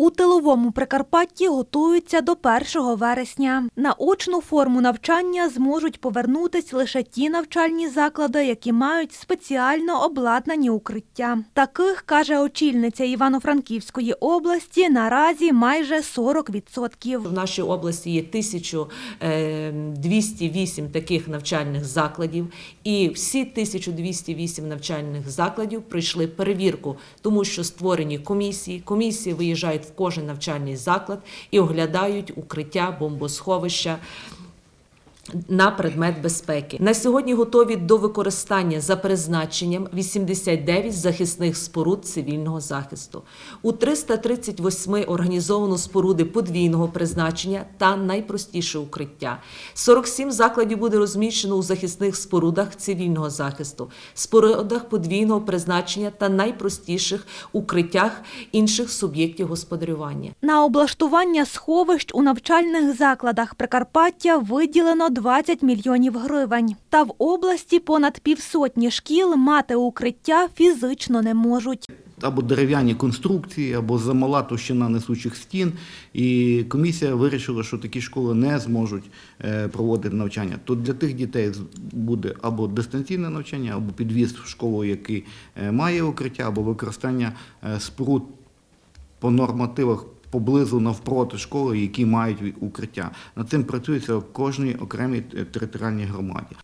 У тиловому Прикарпатті готуються до 1 вересня. На очну форму навчання зможуть повернутись лише ті навчальні заклади, які мають спеціально обладнані укриття. Таких, каже очільниця Івано-Франківської області, наразі майже 40%. В нашій області є 1208 таких навчальних закладів, і всі 1208 навчальних закладів пройшли перевірку, тому що створені комісії. Комісії виїжджають в кожен навчальний заклад і оглядають укриття, бомбосховища. На предмет безпеки на сьогодні готові до використання за призначенням 89 захисних споруд цивільного захисту. У 338 організовано споруди подвійного призначення та найпростіше укриття. 47 закладів буде розміщено у захисних спорудах цивільного захисту, спорудах подвійного призначення та найпростіших укриттях інших суб'єктів господарювання. На облаштування сховищ у навчальних закладах Прикарпаття виділено 20 мільйонів гривень. Та в області понад півсотні шкіл мати укриття фізично не можуть. або дерев'яні конструкції, або замала товщина несучих стін. І комісія вирішила, що такі школи не зможуть е, проводити навчання. То для тих дітей буде або дистанційне навчання, або підвіз в школу, який е, має укриття, або використання е, споруд по нормативах. Поблизу навпроти школи, які мають укриття. Над цим працюється в кожній окремій е, територіальній громаді.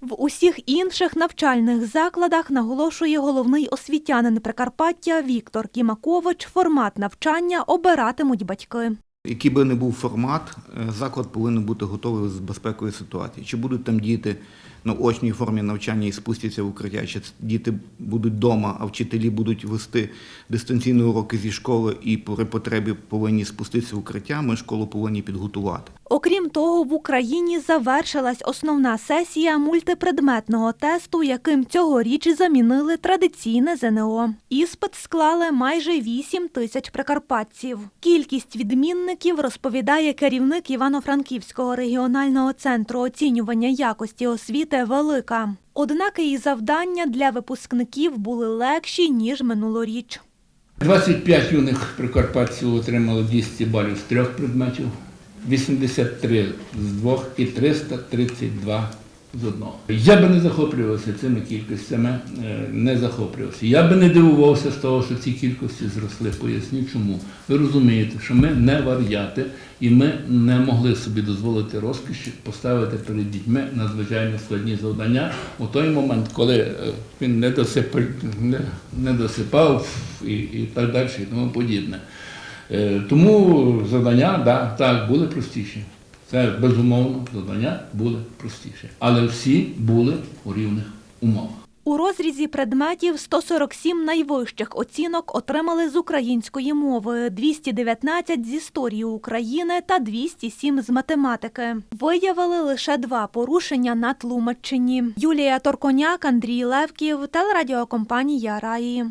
В усіх інших навчальних закладах наголошує головний освітянин Прикарпаття Віктор Кімакович. Формат навчання обиратимуть батьки. Який би не був формат, е, заклад повинен бути готовий з безпекової ситуації. Чи будуть там діти на очній формі навчання і спустяться в укриття, чи діти будуть вдома, а вчителі будуть вести дистанційні уроки зі школи і при потребі повинні спуститися в укриття, ми школу повинні підготувати. Окрім того, в Україні завершилась основна сесія мультипредметного тесту, яким цьогоріч замінили традиційне ЗНО. Іспит склали майже 8 тисяч прикарпатців. Кількість відмінників розповідає керівник Івано-Франківського регіонального центру оцінювання якості освіти велика. Однак і завдання для випускників були легші ніж минулоріч. 25 юних прикарпатців отримали 200 балів з трьох предметів, 83 з двох і 332 з одного. Я би не захоплювався цими кількостями, е, не захоплювався. Я би не дивувався з того, що ці кількості зросли. Поясню чому. Ви розумієте, що ми не вар'яти, і ми не могли собі дозволити розкоші поставити перед дітьми надзвичайно складні завдання у той момент, коли е, він не досипав, не, не досипав і, і так далі, і тому подібне. Е, Тому завдання, да, так, були простіші. Це безумовно завдання були простіші. Але всі були у рівних умовах. У розрізі предметів 147 найвищих оцінок отримали з української мови, 219 з історії України та 207 з математики. Виявили лише два порушення на Тлумаччині. Юлія Торконяк, Андрій Левків, телерадіокомпанія Раї.